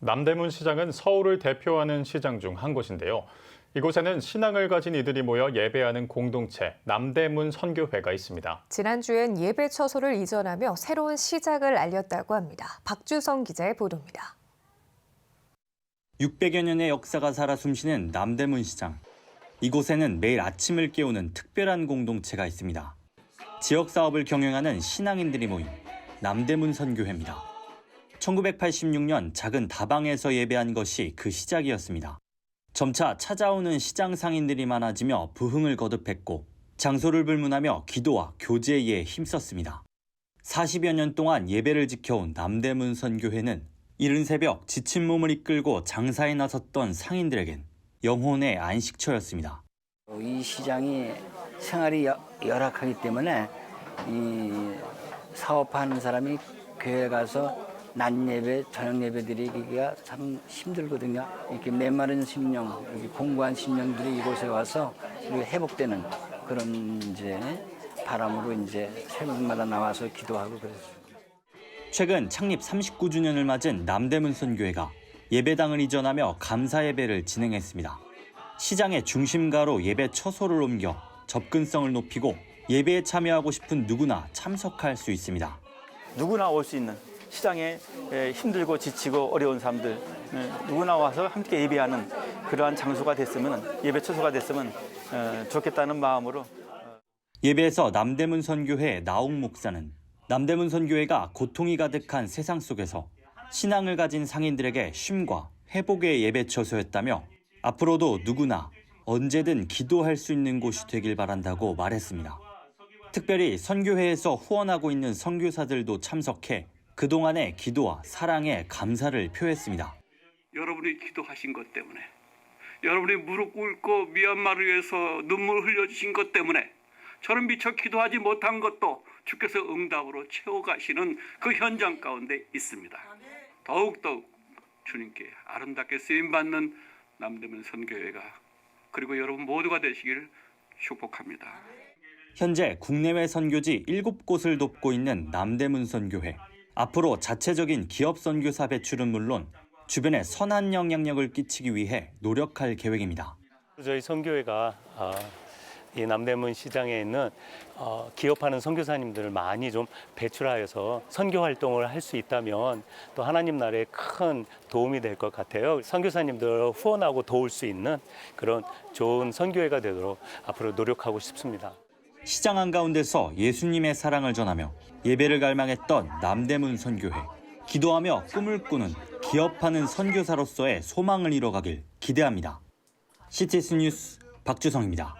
남대문 시장은 서울을 대표하는 시장 중 한 곳인데요. 이곳에는 신앙을 가진 이들이 모여 예배하는 공동체 남대문 선교회가 있습니다. 지난주엔 예배 처소를 이전하며 새로운 시작을 알렸다고 합니다. 박주성 기자의 보도입니다. 600여 년의 역사가 살아 숨쉬는 남대문 시장. 이곳에는 매일 아침을 깨우는 특별한 공동체가 있습니다. 지역 사업을 경영하는 신앙인들이 모인 남대문 선교회입니다. 1986년 작은 다방에서 예배한 것이 그 시작이었습니다. 점차 찾아오는 시장 상인들이 많아지며 부흥을 거듭했고 장소를 불문하며 기도와 교제에 힘썼습니다. 40여 년 동안 예배를 지켜온 남대문 선교회는 이른 새벽 지친 몸을 이끌고 장사에 나섰던 상인들에겐 영혼의 안식처였습니다. 이 시장이 생활이 여- 열악하기 때문에 이 사업하는 사람이 교회 가서 낮 예배, 저녁 예배 드리기가 참 힘들거든요. 이렇게 메마른 심령, 이렇게 공고한 심령들이 이곳에 와서 회복되는 그런 이제 바람으로 이제 새벽마다 나와서 기도하고 그랬어요. 최근 창립 39주년을 맞은 남대문 선교회가 예배당을 이전하며 감사 예배를 진행했습니다. 시장의 중심가로 예배 처소를 옮겨 접근성을 높이고 예배에 참여하고 싶은 누구나 참석할 수 있습니다. 누구나 올 수 있는 시장에 에, 힘들고 지치고 어려운 사람들 에, 누구나 와서 함께 예배하는 그러한 장소가 됐으면 예배 처소가 됐으면 어, 좋겠다는 마음으로 예배에서 남대문 선교회 나옥 목사는 남대문 선교회가 고통이 가득한 세상 속에서 신앙을 가진 상인들에게 쉼과 회복의 예배 처소였다며 앞으로도 누구나 언제든 기도할 수 있는 곳이 되길 바란다고 말했습니다. 특별히 선교회에서 후원하고 있는 선교사들도 참석해 그동안의 기도와 사랑에 감사를 표했습니다. 여러분이 기도하신 것 때문에 여러분이 무릎 꿇고 미얀마를 위해서 눈물 흘려주신 것 때문에 저는 미처 기도하지 못한 것도 주께서 응답으로 채워가시는 그 현장 가운데 있습니다. 더욱더욱 주님께 아름답게 쓰임받는 남대문 선교회가 그리고 여러분 모두가 되시기를 축복합니다. 현재 국내외 선교지 7곳을 돕고 있는 남대문 선교회. 앞으로 자체적인 기업 선교사 배출은 물론 주변에 선한 영향력을 끼치기 위해 노력할 계획입니다. 저희 선교회가 아, 이 남대문 시장에 있는 어, 기업하는 선교사님들을 많이 좀 배출하여서 선교 활동을 할 수 있다면 또 하나님 나라에 큰 도움이 될 것 같아요. 선교사님들을 후원하고 도울 수 있는 그런 좋은 선교회가 되도록 앞으로 노력하고 싶습니다. 시장 한가운데서 예수님의 사랑을 전하며 예배를 갈망했던 남대문 선교회. 기도하며 꿈을 꾸는 기업하는 선교사로서의 소망을 이뤄가길 기대합니다. CTS 뉴스 박주성입니다.